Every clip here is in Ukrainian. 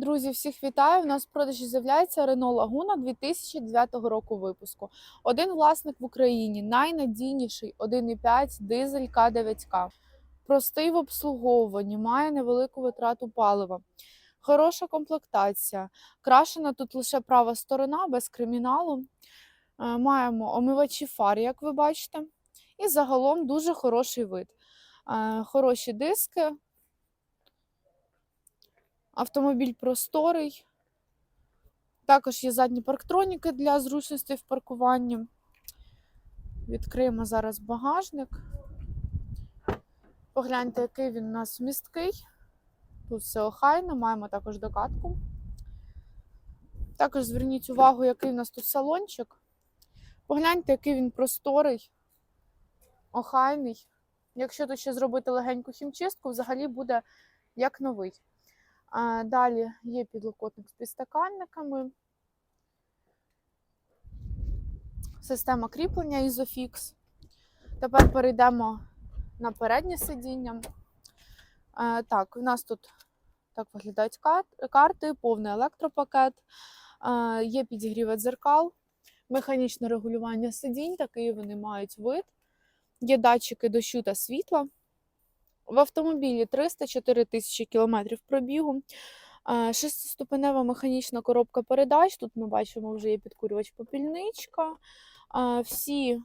Друзі, всіх вітаю! У нас в продажі з'являється Renault Laguna 2009 року випуску. Один власник в Україні, найнадійніший 1,5 дизель К9К. Простий в обслуговуванні, має невелику витрату палива. Хороша комплектація. Крашена тут лише права сторона, без криміналу. Е, Маємо омивачі фар, як ви бачите. І загалом дуже хороший вид. Е, Хороші диски, Автомобіль просторий. Також є задні парктроніки для зручності в паркуванні. Відкриємо зараз багажник. Погляньте, який він у нас місткий. Тут все охайно, маємо також докатку. Також зверніть увагу, який у нас тут салончик. Погляньте, який він просторий, охайний. Якщо тут ще зробити легеньку хімчистку, взагалі буде як новий. Далі є підлокотник з підстаканниками. Система кріплення Isofix. Тепер перейдемо на переднє сидіння. Так, у нас тут так виглядають карти, повний електропакет, є підігрівець дзеркал, механічне регулювання сидінь, такий вони мають вид. Є датчики дощу та світла. В автомобілі 304 тисячі кілометрів пробігу. Шестиступенева механічна коробка передач. Тут ми бачимо, вже є підкурювач попільничка. Всі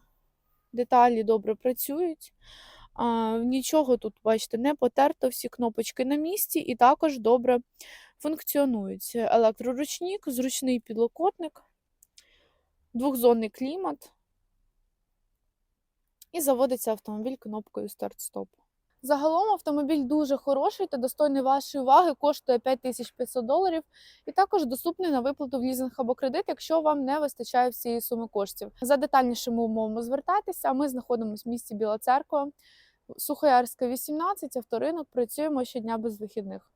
деталі добре працюють. Нічого тут, бачите, не потерто, всі кнопочки на місці і також добре функціонують. Електроручник, зручний підлокотник, двохзонний клімат. І заводиться автомобіль кнопкою старт-стоп. Загалом автомобіль дуже хороший та достойний вашої уваги, коштує 5500 доларів і також доступний на виплату в лізинг або кредит, якщо вам не вистачає всієї суми коштів. За детальнішими умовами звертайтеся. Ми знаходимося в місті Біла Церква, Сухоярська, 18, авторинок. Працюємо щодня без вихідних.